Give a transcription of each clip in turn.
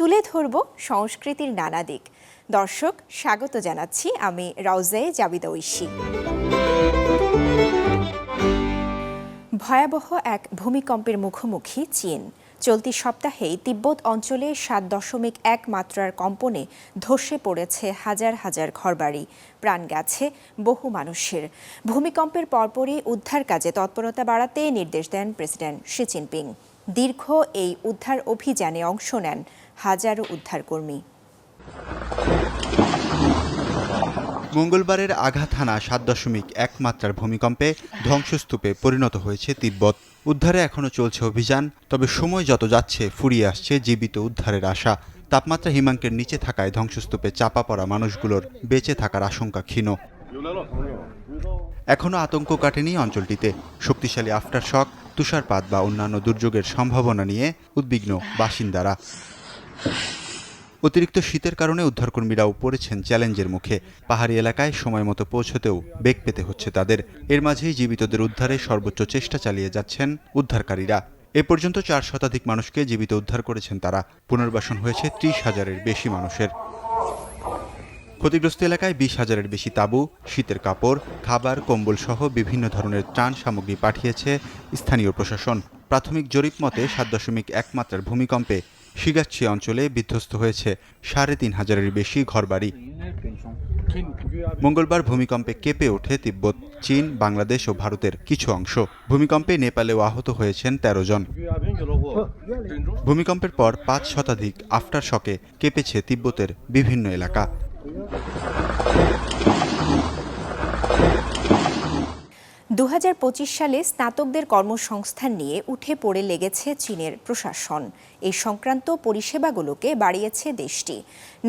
তুলে ধরব সংস্কৃতির নানা দিক। দর্শক, স্বাগত জানাচ্ছি আমি রাউজায়ে জাবিদা ঐশী। ভয়াবহ এক ভূমিকম্পের মুখোমুখি চীন। চলতি সপ্তাহেই তিব্বত অঞ্চলে সাত দশমিক এক মাত্রার কম্পনে ধসে পড়েছে হাজার হাজার ঘরবাড়ি। প্রাণ গেছে বহু মানুষের। ভূমিকম্পের পরপরই উদ্ধার কাজে তৎপরতা বাড়াতে নির্দেশ দেন প্রেসিডেন্ট শি জিনপিং। দীর্ঘ এই উদ্ধার অভিযানে অংশ নেন হাজারো উদ্ধারকর্মী। মঙ্গলবারের আঘাত হানা সাত দশমিক এক মাত্রার ভূমিকম্পে ধ্বংসস্তূপে পরিণত হয়েছে তিব্বত। উদ্ধারে এখনও চলছে অভিযান, তবে সময় যত যাচ্ছে ফুরিয়ে আসছে জীবিত উদ্ধারের আশা। তাপমাত্রা হিমাঙ্কের নিচে থাকায় ধ্বংসস্তূপে চাপা পড়া মানুষগুলোর বেঁচে থাকার আশঙ্কা ক্ষীণ। এখনও আতঙ্ক কাটেনি অঞ্চলটিতে। শক্তিশালী আফটার শক তুষারপাত বা অন্যান্য দুর্যোগের সম্ভাবনা নিয়ে উদ্বিগ্ন বাসিন্দারা। অতিরিক্ত শীতের কারণে উদ্ধারকর্মীরাও পড়েছেন চ্যালেঞ্জের মুখে। পাহাড়ি এলাকায় সময় মতো পৌঁছতেও বেগ পেতে হচ্ছে তাদের। এর মাঝেই জীবিতদের উদ্ধারে সর্বোচ্চ চেষ্টা চালিয়ে যাচ্ছেন উদ্ধারকারীরা। এ পর্যন্ত চার শতাধিক মানুষকে জীবিত উদ্ধার করেছেন তারা। পুনর্বাসন হয়েছে ত্রিশ হাজারের বেশি মানুষের। ক্ষতিগ্রস্ত এলাকায় বিশ হাজারের বেশি তাঁবু, শীতের কাপড়, খাবার, কম্বল সহ বিভিন্ন ধরনের ত্রাণ সামগ্রী পাঠিয়েছে স্থানীয় প্রশাসন। প্রাথমিক জরিপ মতে সাত দশমিক এক মাত্রার ভূমিকম্পে শিগাচ্ছি অঞ্চলে বিধ্বস্ত হয়েছে সাড়ে তিন হাজারের বেশি ঘরবাড়ি। মঙ্গলবার ভূমিকম্পে কেঁপে ওঠে তিব্বত, চীন, বাংলাদেশ ও ভারতের কিছু অংশ। ভূমিকম্পে নেপালেও আহত হয়েছেন তেরো জন। ভূমিকম্পের পর পাঁচ শতাধিক আফটার শকে কেঁপেছে তিব্বতের বিভিন্ন এলাকা। দু হাজার পঁচিশ সালে স্নাতকদের কর্মসংস্থান নিয়ে উঠে পড়ে লেগেছে চীনের প্রশাসন। এই সংক্রান্ত পরিষেবাগুলোকে বাড়িয়েছে দেশটি।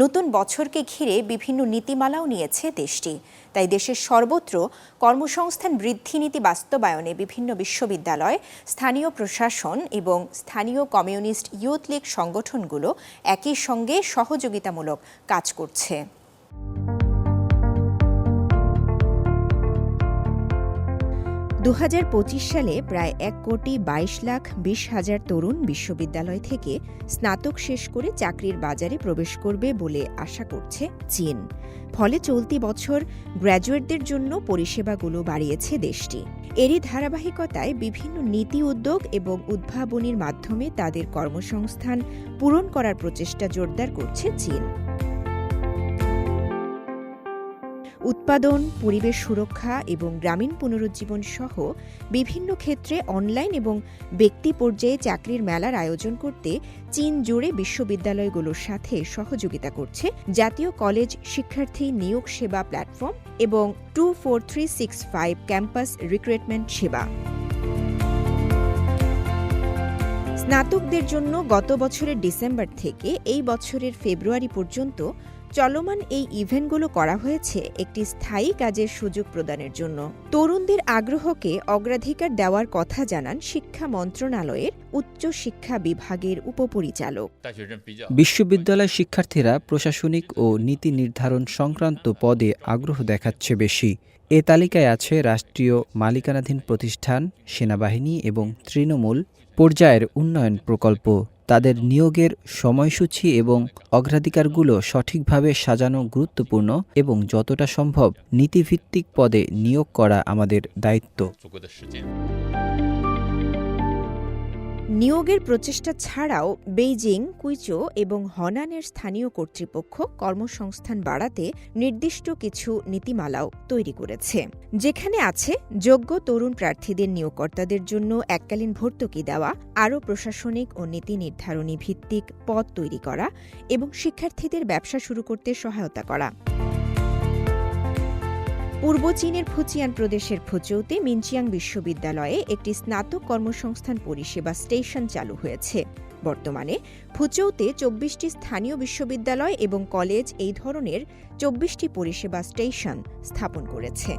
নতুন বছরকে ঘিরে বিভিন্ন নীতিমালাও নিয়েছে দেশটি। তাই দেশের সর্বত্র কর্মসংস্থান বৃদ্ধি নীতি বাস্তবায়নে বিভিন্ন বিশ্ববিদ্যালয়, স্থানীয় প্রশাসন এবং স্থানীয় কমিউনিস্ট ইউথ লীগ সংগঠনগুলো একই সঙ্গে সহযোগিতামূলক কাজ করছে। দু হাজার পঁচিশ সালে প্রায় এক কোটি বাইশ লাখ বিশ হাজার তরুণ বিশ্ববিদ্যালয় থেকে স্নাতক শেষ করে চাকরির বাজারে প্রবেশ করবে বলে আশা করছে চীন। ফলে চলতি বছর গ্র্যাজুয়েটদের জন্য পরিষেবাগুলো বাড়িয়েছে দেশটি। এরই ধারাবাহিকতায় বিভিন্ন নীতি উদ্যোগ এবং উদ্ভাবনীর মাধ্যমে তাদের কর্মসংস্থান পূরণ করার প্রচেষ্টা জোরদার করছে চীন। উৎপাদন, পরিবেশ সুরক্ষা এবং গ্রামীণ পুনরুজ্জীবন সহ বিভিন্ন ক্ষেত্রে অনলাইন এবং ব্যক্তি পর্যায়ে চাকরির মেলার আয়োজন করতে চীন জুড়ে বিশ্ববিদ্যালয়গুলোর সাথে সহযোগিতা করছে জাতীয় কলেজ শিক্ষার্থী নিয়োগ সেবা প্ল্যাটফর্ম এবং two four three six five campus recruitment সেবা। স্নাতকদের জন্য গত বছরের ডিসেম্বর থেকে এই বছরের ফেব্রুয়ারি পর্যন্ত চলমান এই ইভেন্টগুলো করা হয়েছে একটি স্থায়ী কাজের সুযোগ প্রদানের জন্য। তরুণদের আগ্রহকে অগ্রাধিকার দেওয়ার কথা জানান শিক্ষা মন্ত্রণালয়ের উচ্চ শিক্ষা বিভাগের উপপরিচালক। বিশ্ববিদ্যালয় শিক্ষার্থীরা প্রশাসনিক ও নীতি নির্ধারণ সংক্রান্ত পদে আগ্রহ দেখাচ্ছে বেশি। এ তালিকায় আছে রাষ্ট্রীয় মালিকানাধীন প্রতিষ্ঠান, সেনাবাহিনী এবং তৃণমূল পর্যায়ের উন্নয়ন প্রকল্প। তাদের নিয়োগের সময়সূচি এবং অগ্রাধিকারগুলো সঠিকভাবে সাজানো গুরুত্বপূর্ণ এবং যতটা সম্ভব নীতিভিত্তিক পদে নিয়োগ করা আমাদের দায়িত্ব। নিয়োগের প্রচেষ্টা ছাড়াও বেইজিং, কুইচো এবং হনানের স্থানীয় কর্তৃপক্ষ কর্মসংস্থান বাড়াতে নির্দিষ্ট কিছু নীতিমালাও তৈরি করেছে। যেখানে আছে, যোগ্য তরুণ প্রার্থীদের নিয়োগকর্তাদের জন্য এককালীন ভর্তুকি দেওয়া, আরও প্রশাসনিক ও নীতি নির্ধারণী ভিত্তিক পদ তৈরি করা এবং শিক্ষার্থীদের ব্যবসা শুরু করতে সহায়তা করা। পূর্ব চীনের ফুচিয়ান প্রদেশের ফুচৌতে মিনচিয়াং বিশ্ববিদ্যালয়ে একটি স্নাতক কর্মসংস্থান পরিষেবা স্টেশন চালু হয়েছে। বর্তমানে ফুচৌতে চব্বিশটি স্থানীয় বিশ্ববিদ্যালয় এবং কলেজ এই ধরনের চব্বিশটি পরিষেবা স্টেশন স্থাপন করেছে।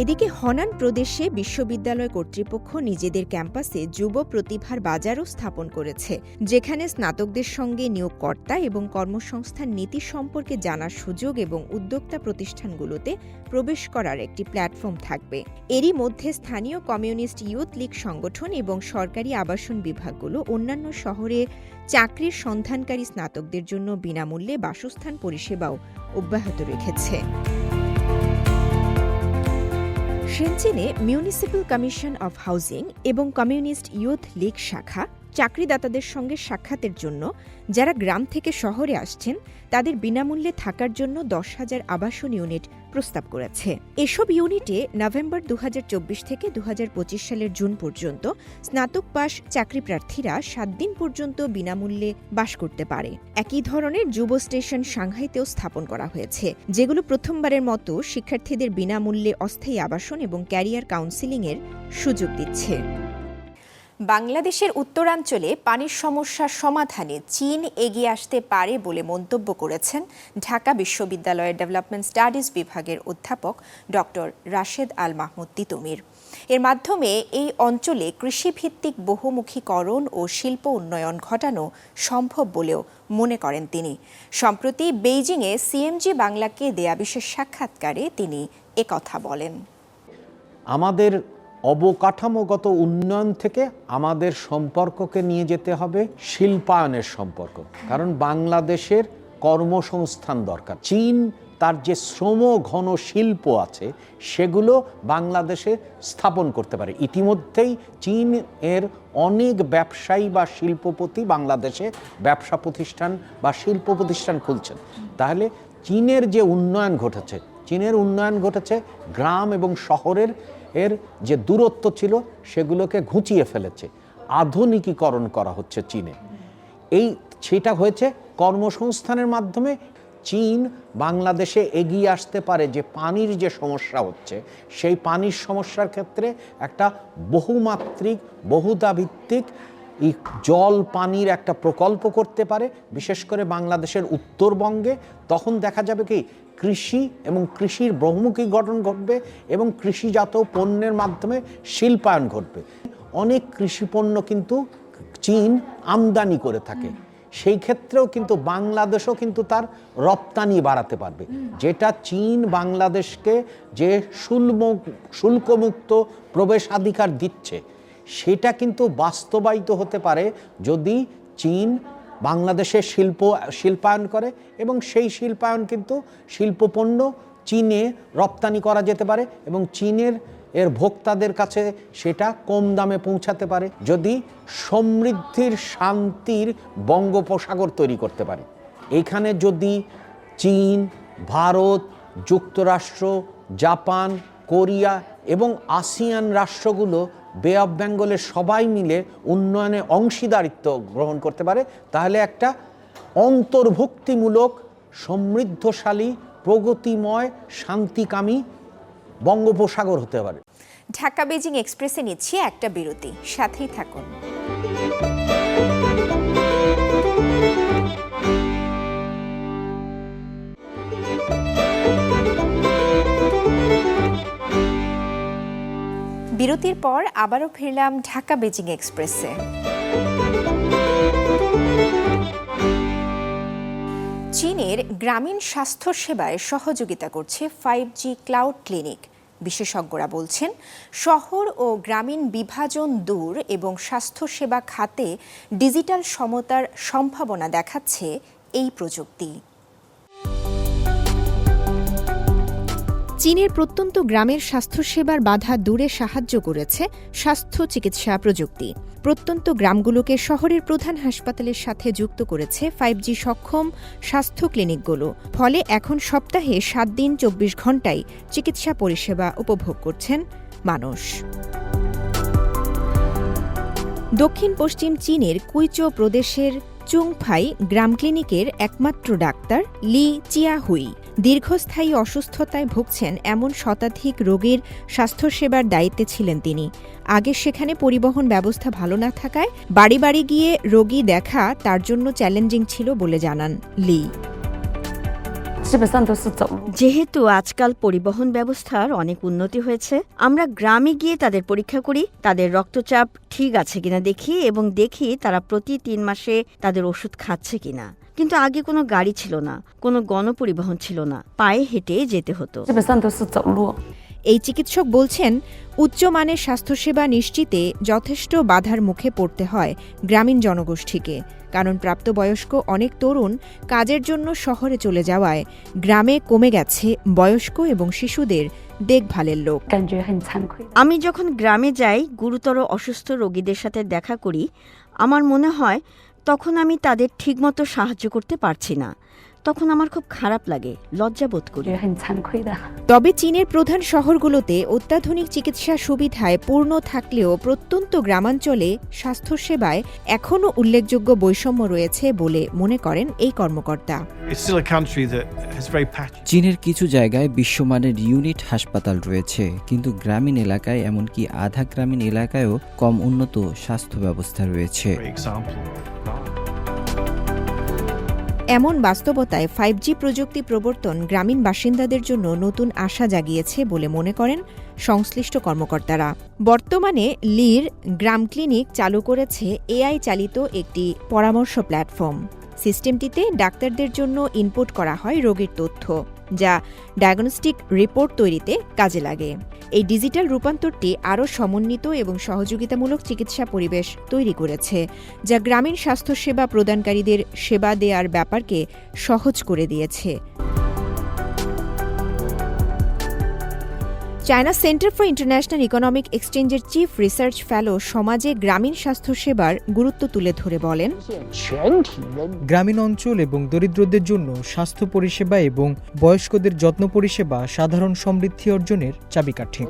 এদিকে হনান প্রদেশে বিশ্ববিদ্যালয় কর্তৃপক্ষ নিজেদের ক্যাম্পাসে যুব প্রতিভার বাজারও স্থাপন করেছে, যেখানে স্নাতকদের সঙ্গে নিয়োগকর্তা এবং কর্মসংস্থান নীতি সম্পর্কে জানার সুযোগ এবং উদ্যোক্তা প্রতিষ্ঠানগুলোতে প্রবেশ করার একটি প্ল্যাটফর্ম থাকবে। এরই মধ্যে স্থানীয় কমিউনিস্ট ইউথ লীগ সংগঠন এবং সরকারি আবাসন বিভাগগুলো অন্যান্য শহরে চাকরির সন্ধানকারী স্নাতকদের জন্য বিনামূল্যে বাসস্থান পরিষেবাও অব্যাহত রেখেছে। সেনচেনে মিউনিসিপ্যাল কমিশন অফ হাউজিং এবং কমিউনিস্ট ইউথ লীগ শাখা চাকরিদাতাদের সঙ্গে সাক্ষাতের জন্য যারা গ্রাম থেকে শহরে আসছেন, তাদের বিনামূল্যে থাকার জন্য দশ হাজার আবাসন ইউনিট প্রস্তাব করেছে। এসব ইউনিটে নভেম্বর দু হাজার চব্বিশ থেকে দু হাজার পঁচিশ সালের জুন পর্যন্ত স্নাতক পাশ চাকরি প্রার্থীরা সাত দিন পর্যন্ত বিনামূল্যে বাস করতে পারে। একই ধরনের যুব স্টেশন সাংহাইতেও স্থাপন করা হয়েছে, যেগুলো প্রথমবারের মতো শিক্ষার্থীদের বিনামূল্যে অস্থায়ী আবাসন এবং ক্যারিয়ার কাউন্সিলিংয়ের সুযোগ দিচ্ছে। বাংলাদেশের উত্তরাঞ্চলে পানির সমস্যার সমাধানে চীন এগিয়ে আসতে পারে বলে মন্তব্য করেছেন ঢাকা বিশ্ববিদ্যালয়ের ডেভেলপমেন্ট স্টাডিজ বিভাগের অধ্যাপক ডক্টর রাশেদ আল মাহমুদ তিতুমির। এর মাধ্যমে এই অঞ্চলে কৃষিভিত্তিক বহুমুখীকরণ ও শিল্প উন্নয়ন ঘটানো সম্ভব বলেও মনে করেন তিনি। সম্প্রতি বেইজিংয়ে সিএমজি বাংলাকে দেয়া বিশেষ সাক্ষাৎকারে তিনি একথা বলেন। আমাদের অবকাঠামোগত উন্নয়ন থেকে আমাদের সম্পর্ককে নিয়ে যেতে হবে, শিল্পায়নের সম্পর্ক। কারণ বাংলাদেশের কর্মসংস্থান দরকার। চীন তার যে শ্রম ঘন শিল্প আছে, সেগুলো বাংলাদেশে স্থাপন করতে পারে। ইতিমধ্যেই চীন এর অনেক ব্যবসায়ী বা শিল্পপতি বাংলাদেশে ব্যবসা প্রতিষ্ঠান বা শিল্প প্রতিষ্ঠান খুলছেন। তাহলে চীনের যে উন্নয়ন ঘটেছে, চীনের উন্নয়ন ঘটেছে গ্রাম এবং শহরের এর যে দূরত্ব ছিল সেগুলোকে ঘুচিয়ে ফেলেছে। আধুনিকীকরণ করা হচ্ছে চীনে। এই সেটা হয়েছে কর্মসংস্থানের মাধ্যমে চীন বাংলাদেশে এগিয়ে আসতে পারে যে পানির যে সমস্যা হচ্ছে, সেই পানির সমস্যার ক্ষেত্রে একটা বহুমাত্রিক, বহুদাভিত্তিক জল পানির একটা প্রকল্প করতে পারে। বিশেষ করে বাংলাদেশের উত্তরবঙ্গে। তখন দেখা যাবে কি কৃষি এবং কৃষির বহুমুখী গঠন ঘটবে এবং কৃষিজাত পণ্যের মাধ্যমে শিল্পায়ন ঘটবে। অনেক কৃষি পণ্য কিন্তু চীন আমদানি করে থাকে। সেই ক্ষেত্রেও কিন্তু বাংলাদেশও কিন্তু তার রপ্তানি বাড়াতে পারবে। যেটা চীন বাংলাদেশকে যে শুল্ক শুল্কমুক্ত প্রবেশাধিকার দিচ্ছে, সেটা কিন্তু বাস্তবায়িত হতে পারে যদি চীন বাংলাদেশের শিল্প, শিল্পায়ন করে এবং সেই শিল্পায়ন কিন্তু শিল্পপণ্য চীনে রপ্তানি করা যেতে পারে এবং চীনের এর ভোক্তাদের কাছে সেটা কম দামে পৌঁছাতে পারে যদি সমৃদ্ধির শান্তির বঙ্গোপসাগর তৈরি করতে পারে। এখানে যদি চীন, ভারত, যুক্তরাষ্ট্র, জাপান, কোরিয়া এবং আসিয়ান রাষ্ট্রগুলো বে অফ বেঙ্গলের সবাই মিলে উন্নয়নে অংশীদারিত্ব গ্রহণ করতে পারে, তাহলে একটা অন্তর্ভুক্তিমূলক, সমৃদ্ধশালী, প্রগতিময়, শান্তিকামী বঙ্গোপসাগর হতে পারে। ঢাকা বেজিং এক্সপ্রেসে নিচ্ছি একটা বিরতি, সাথেই থাকুন। বিরতির পর আবারও ফিরলাম ঢাকা বেজিং এক্সপ্রেসে। চীনের গ্রামীণ স্বাস্থ্য সেবায় সহযোগিতা করছে ফাইভ জি ক্লাউড ক্লিনিক। বিশেষজ্ঞরা বলছেন, শহর ও গ্রামীণ বিভাজন দূর এবং স্বাস্থ্যসেবা খাতে ডিজিটাল সমতার সম্ভাবনা দেখাচ্ছে এই প্রযুক্তি। চীনের প্রত্যন্ত গ্রামের স্বাস্থ্যসেবার বাধা দূরে সাহায্য করেছে স্বাস্থ্য চিকিৎসা প্রযুক্তি। প্রত্যন্ত গ্রামগুলোকে শহরের প্রধান হাসপাতালের সাথে যুক্ত করেছে ফাইভ জি সক্ষম স্বাস্থ্য ক্লিনিকগুলো। ফলে এখন সপ্তাহে সাত দিন চব্বিশ ঘন্টায় চিকিৎসা পরিষেবা উপভোগ করছেন মানুষ। দক্ষিণ পশ্চিম চীনের কুইচো প্রদেশের চুংফাই গ্রাম ক্লিনিকের একমাত্র ডাক্তার লি চিয়াহুই। দীর্ঘস্থায়ী অসুস্থতায় ভুগছেন এমন শতাধিক রোগীর স্বাস্থ্যসেবার দায়িত্বে ছিলেন তিনি। আগে সেখানে পরিবহন ব্যবস্থা ভালো না থাকায় বাড়ি বাড়ি গিয়ে রোগী দেখা তার জন্য চ্যালেঞ্জিং ছিল বলে জানান লি। যেহেতু আজকাল পরিবহন ব্যবস্থার অনেক উন্নতি হয়েছে, আমরা গ্রামে গিয়ে তাদের পরীক্ষা করি, তাদের রক্তচাপ ঠিক আছে কিনা দেখি এবং দেখি তারা প্রতি তিন মাসে তাদের ওষুধ খাচ্ছে কিনা। কিন্তু আগে কোনো গাড়ি ছিল না কোনো গণপরিবহন ছিল না পায়ে হেঁটে যেতে হতো। এই চিকিৎসক বলছেন উচ্চ মানের স্বাস্থ্যসেবা নিশ্চিতে যথেষ্ট বাধার মুখে পড়তে হয় গ্রামীণ জনগোষ্ঠীকে কারণ প্রাপ্তবয়স্ক অনেক তরুণ কাজের জন্য শহরে চলে যাওয়ায় গ্রামে কমে গেছে বয়স্ক এবং শিশুদের দেখভালের লোক। আমি যখন গ্রামে যাই গুরুতর অসুস্থ রোগীদের সাথে দেখা করি আমার মনে হয় তখন আমি তাদের ঠিকমতো সাহায্য করতে পারছি না। তখন আমার খুব খারাপ লাগে লজ্জা বোধ করি। তবে চীনের প্রধান শহরগুলোতে অত্যাধুনিক চিকিৎসা সুবিধায় পূর্ণ থাকলেও প্রত্যন্ত গ্রামাঞ্চলে স্বাস্থ্যসেবায় এখনও উল্লেখযোগ্য বৈষম্য রয়েছে বলে মনে করেন এই কর্মকর্তা। চীনের কিছু জায়গায় বিশ্বমানের ইউনিট হাসপাতাল রয়েছে কিন্তু গ্রামীণ এলাকায় এমনকি আধা গ্রামীণ এলাকায়ও কম উন্নত স্বাস্থ্য ব্যবস্থা রয়েছে। এমন বাস্তবতায় ফাইভ জি প্রযুক্তি প্রবর্তন গ্রামীণ বাসিন্দাদের জন্য নতুন আশা জাগিয়েছে বলে মনে করেন সংশ্লিষ্ট কর্মকর্তারা। বর্তমানে লির গ্রাম ক্লিনিক চালু করেছে এআই চালিত একটি পরামর্শ প্ল্যাটফর্ম। সিস্টেমটিতে ডাক্তারদের জন্য ইনপুট করা হয় রোগীর তথ্য। যা ডায়াগনস্টিক রিপোর্ট তৈরিতে কাজে লাগে। এই ডিজিটাল রূপান্তরটি আরও সমন্বিত এবং সহযোগিতামূলক চিকিৎসা পরিবেশ তৈরি করেছে, যা গ্রামীণ স্বাস্থ্যসেবা প্রদানকারীদের সেবা দেওয়ার ব্যাপারকে সহজ করে দিয়েছে। China center for international economic এক্সচেঞ্জের চিফ রিসার্চ ফেলো সমাজে গ্রামীণ স্বাস্থ্যসেবার গুরুত্ব তুলে ধরে বলেন। গ্রামীণ অঞ্চল এবং দরিদ্রদের জন্য স্বাস্থ্য পরিষেবা এবং বয়স্কদের যত্ন পরিষেবা সাধারণ সমৃদ্ধি অর্জনের চাবিকাঠি।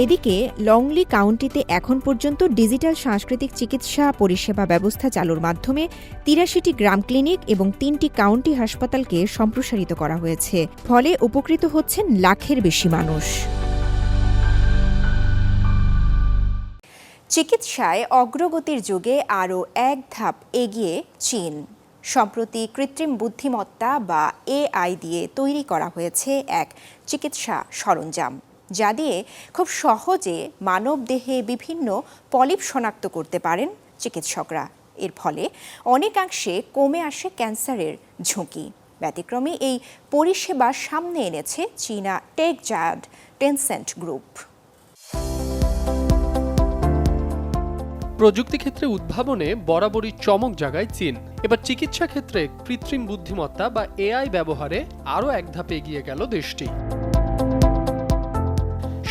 এদিকে লংলি কাউন্টিতে এখন পর্যন্ত ডিজিটাল সাংস্কৃতিক চিকিৎসা পরিষেবা ব্যবস্থা চালুর মাধ্যমে তিরাশিটি গ্রাম ক্লিনিক এবং তিনটি কাউন্টি হাসপাতালকে সম্প্রসারিত করা হয়েছে। ফলে উপকৃত হচ্ছেন লাখের বেশি মানুষ। চিকিৎসায় অগ্রগতির যুগে আরও এক ধাপ এগিয়ে চীন। সম্প্রতি কৃত্রিম বুদ্ধিমত্তা বা এআই দিয়ে তৈরি করা হয়েছে এক চিকিৎসা সরঞ্জাম। যা দিয়ে খুব সহজে মানব দেহে বিভিন্ন পলিপ শনাক্ত করতে পারেন চিকিৎসকরা। এর ফলে অনেকাংশে কমে আসে ক্যান্সারের ঝুঁকি। ব্যতিক্রমে এই পরিষেবা সামনে এনেছে চীনা টেক জায়ান্ট টেনসেন্ট গ্রুপ। প্রযুক্তি ক্ষেত্রে উদ্ভাবনে বরাবরই চমক জাগায় চীন। এবার চিকিৎসা ক্ষেত্রে কৃত্রিম বুদ্ধিমত্তা বা এআই ব্যবহারে আরও এক ধাপ এগিয়ে গেল দেশটি।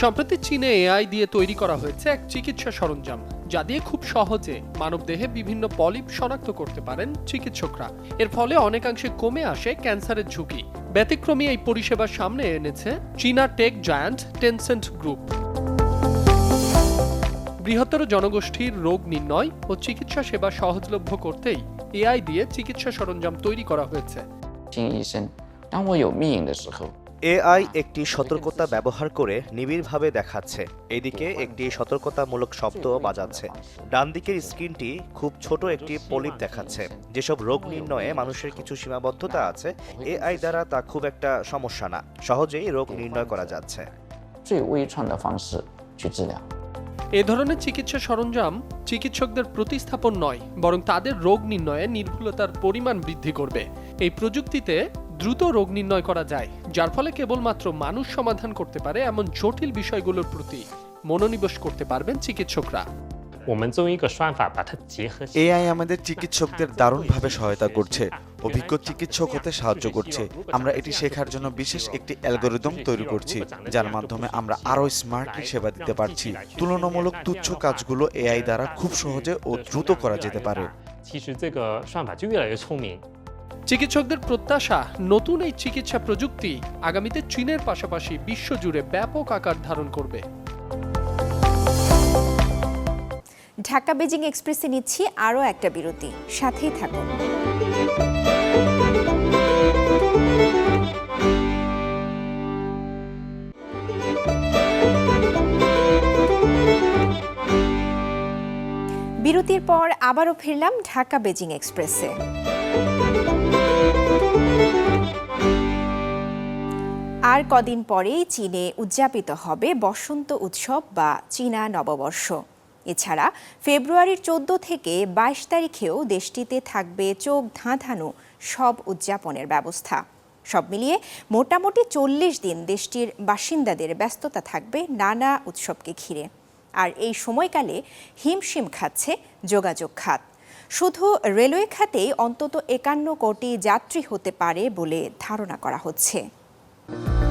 সম্প্রতি চীনে এআই দিয়ে তৈরি করা হয়েছে এক চিকিৎসা সরঞ্জাম, যা দিয়ে খুব সহজে মানবদেহে বিভিন্ন পলিপ শনাক্ত করতে পারেন চিকিৎসকরা। এর ফলে অনেকাংশে কমে আসে ক্যান্সারের ঝুঁকি। ব্যতিক্রমী এই পরিষেবার সামনে এনেছে চীনা টেক জায়ান্ট টেনসেন্ট গ্রুপ। বৃহত্তর জনগোষ্ঠীর রোগ নির্ণয় ও চিকিৎসা সেবা সহজলভ্য করতেই এআই দিয়ে চিকিৎসা সরঞ্জাম তৈরি করা হয়েছে। এআই একটি সতর্কতা ব্যবহার করে নিবিড়ভাবে দেখাচ্ছে। এদিকে একটি সতর্কতামূলক শব্দ বাজাচ্ছে। ডান দিকের স্ক্রিনটি খুব ছোট একটি পলিপ দেখাচ্ছে। যেসব রোগ নির্ণয়ে মানুষের কিছু সীমাবদ্ধতা আছে, এআই দ্বারা তা খুব একটা সমস্যা না। সহজেই রোগ নির্ণয় করা যাচ্ছে। এ ধরনের চিকিৎসা সরঞ্জাম চিকিৎসকদের প্রতিস্থাপন নয়, বরং তাদের রোগ নির্ণয়ে নির্ভুলতার পরিমাণ বৃদ্ধি করবে। এই প্রযুক্তিতে দ্রুত রোগ নির্ণয় করা যায়, যার ফলে কেবলমাত্র মানুষ সমাধান করতে পারে এমন জটিল বিষয়গুলোর প্রতি মনোনিবেশ করতে পারবেন চিকিৎসকরা। এআই আমাদের চিকিৎসকদের দারুণভাবে সহায়তা করছে, অভিজ্ঞ চিকিৎসক হতে সাহায্য করছে। আমরা এটি শেখার জন্য বিশেষ একটি অ্যালগোরিদম তৈরি করছি, যার মাধ্যমে আমরা আরও স্মার্টলি সেবা দিতে পারছি। তুলনামূলক তুচ্ছ কাজগুলো এআই দ্বারা খুব সহজে ও দ্রুত করা যেতে পারে। চিকিৎসকদের প্রত্যাশা, নতুন এই চিকিৎসা প্রযুক্তি আগামীতে চীনের পাশাপাশি বিশ্বজুড়ে ব্যাপক আকার ধারণ করবে। ঢাকা বেজিং এক্সপ্রেসে নিচ্ছি আরও একটা বিরতি। সাথেই থাকুন। বিরতির পর আবারও ফিরলাম ঢাকা বেজিং এক্সপ্রেসে। আর কদিন পরেই চীনে উদযাপিত হবে বসন্ত উৎসব বা চীনা নববর্ষ। এছাড়া ফেব্রুয়ারির চোদ্দ থেকে বাইশ তারিখেও দেশটিতে থাকবে চোখ ধাঁধানো সব উদযাপনের ব্যবস্থা। সব মিলিয়ে মোটামুটি চল্লিশ দিন দেশটির বাসিন্দাদের ব্যস্ততা থাকবে নানা উৎসবকে ঘিরে। আর এই সময়কালে হিমশিম খাচ্ছে যোগাযোগ খাত। শুধু রেলওয়ে খাতেই অন্তত একান্ন কোটি যাত্রী হতে পারে বলে ধারণা করা হচ্ছে। Thank you.